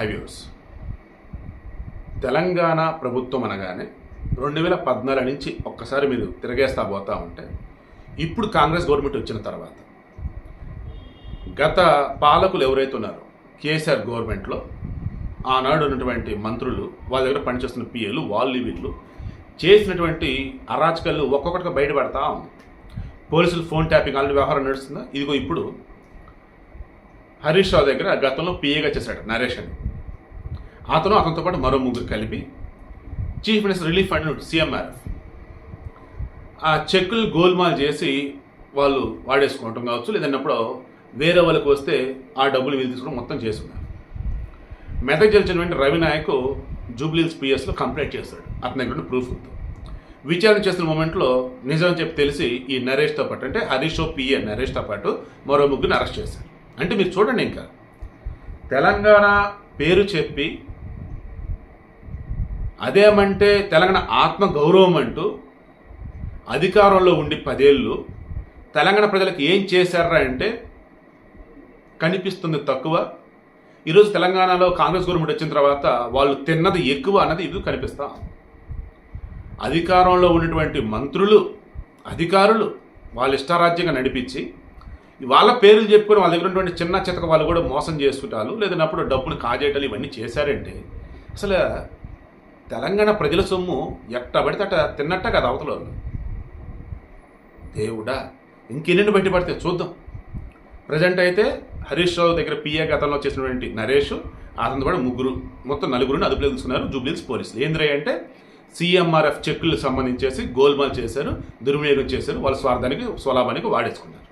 హైవ్యూస్ తెలంగాణ ప్రభుత్వం అనగానే రెండు వేల పద్నాలుగు నుంచి ఒక్కసారి మీరు తిరగేస్తా పోతా ఉంటే ఇప్పుడు కాంగ్రెస్ గవర్నమెంట్ వచ్చిన తర్వాత గత పాలకులు ఎవరైతే ఉన్నారో కేసీఆర్ గవర్నమెంట్లో ఆనాడు ఉన్నటువంటి మంత్రులు వాళ్ళ దగ్గర పనిచేస్తున్న పిఏలు వాళ్ళు వీళ్ళు చేసినటువంటి అరాచకాలు ఒక్కొక్కటిగా బయటపడతా ఉంది. పోలీసులు ఫోన్ ట్యాపింగ్ ఆల్రెడీ వ్యవహారం నడుస్తుందా? ఇదిగో ఇప్పుడు హరీష్ రావు దగ్గర గతంలో పిఏగా చేశాడు నరేష్ అని అతను అతనితో పాటు మరో ముగ్గురు కలిపి chief minister relief fund CMRF ఆ చెక్కులు గోల్మాల్ చేసి వాళ్ళు వాడేసుకోవటం కావచ్చు లేదన్నప్పుడు వేరే వాళ్ళకి వస్తే ఆ డబ్బులు వీళ్ళు తీసుకుని మొత్తం చేస్తున్నారు మెదక్ గెలిచినటువంటి రవి నాయక్ జూబ్లీల్స్ పిఎస్లో కంప్లైంట్ చేస్తాడు. అతని దగ్గర ప్రూఫ్ ఉంది. విచారణ చేస్తున్న మూమెంట్లో నిజం చెప్పి తెలిసి ఈ నరేష్తో పాటు అంటే హరీష్ పిఏ నరేష్తో పాటు మరో ముగ్గురిని అరెస్ట్ చేశారు. అంటే మీరు చూడండి ఇంకా. తెలంగాణ పేరు చెప్పి అదేమంటే తెలంగాణ ఆత్మ గౌరవం అంటూ అధికారంలో ఉండి పదేళ్ళు తెలంగాణ ప్రజలకు ఏం చేశారా అంటే కనిపిస్తుంది తక్కువ. ఈరోజు తెలంగాణలో కాంగ్రెస్ గవర్నమెంట్ వచ్చిన తర్వాత వాళ్ళు తిన్నది ఎక్కువ అన్నది ఇది కనిపిస్తా అధికారంలో ఉన్నటువంటి మంత్రులు అధికారులు వాళ్ళ ఇష్టారాజ్యంగా నడిపించి వాళ్ళ పేర్లు చెప్పుకొని వాళ్ళ దగ్గర ఉన్నటువంటి చిన్న చితక వాళ్ళు కూడా మోసం చేసుకుంటారు. లేదన్నప్పుడు డబ్బులు కాజేయటాలు ఇవన్నీ చేశారంటే అసలు తెలంగాణ ప్రజల సొమ్ము ఎట్ట పడితే అట్ట తిన్నట్ట కదా అవతల దేవుడా ఇంకెన్నెన్ని బయట పడితే చూద్దాం. ప్రజెంట్ అయితే హరీష్ రావు దగ్గర పిఏ గతంలో చేసినటువంటి నరేష్ అతని కూడా ముగ్గురు మొత్తం నలుగురిని అదుపులో తీసుకున్నారు జూబ్లీస్ పోలీసులు. ఏంద్రయ్య అంటే సీఎంఆర్ఎఫ్ చెక్కులు సంబంధించేసి గోల్మాల్ చేశారు దుర్వినియోగం చేశారు వాళ్ళ స్వార్థానికి స్వలాభానికి వాడేసుకున్నారు.